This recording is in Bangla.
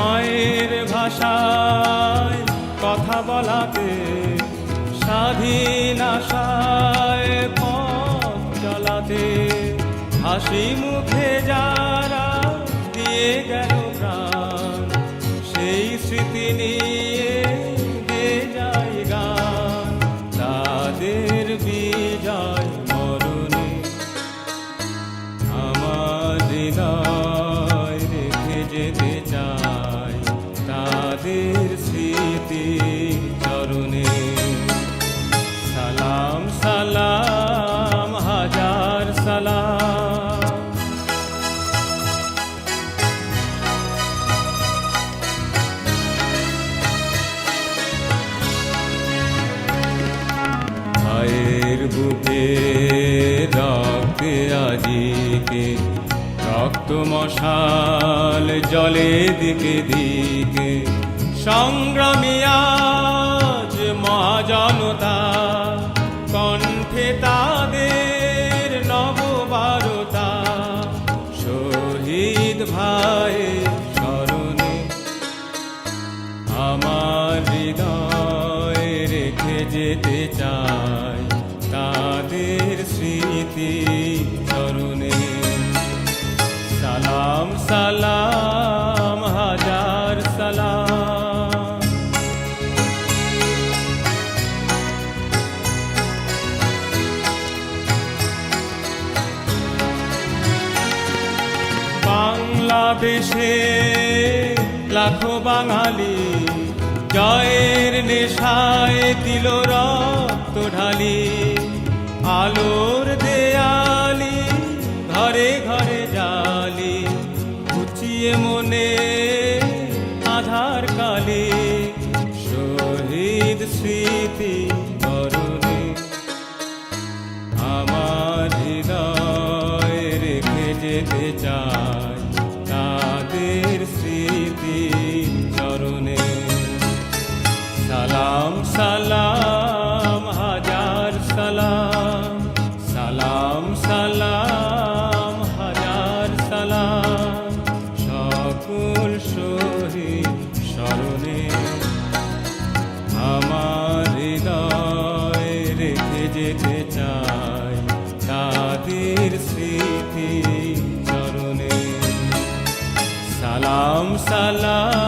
মায়ের ভাষায় কথা বলাতে স্বাধীন আশায় পথ চলাতে হাসি মুখে যারা দিয়ে গেল প্রাণ, সেই স্মৃতি নিয়ে বুকে রক্তে আজিকে। রক্ত মশাল জলে দিকে দিকে। সংগ্রামী আজ মহাজনতা। কণ্ঠে তাদের নববারতা। শহীদ ভাই স্মরণে আমার হৃদয় রেখে যেতে চাই। তাদের স্মৃতি চরণে। সালাম সালাম হাজার সালাম। বাংলাদেশে লাখো বাঙালি জয়ের নেশায় দিল রক্ত আধার কালে শহীদ স্মৃতি করুণে আমার হৃদয় রেখে যেতে চাই সালাম সালাম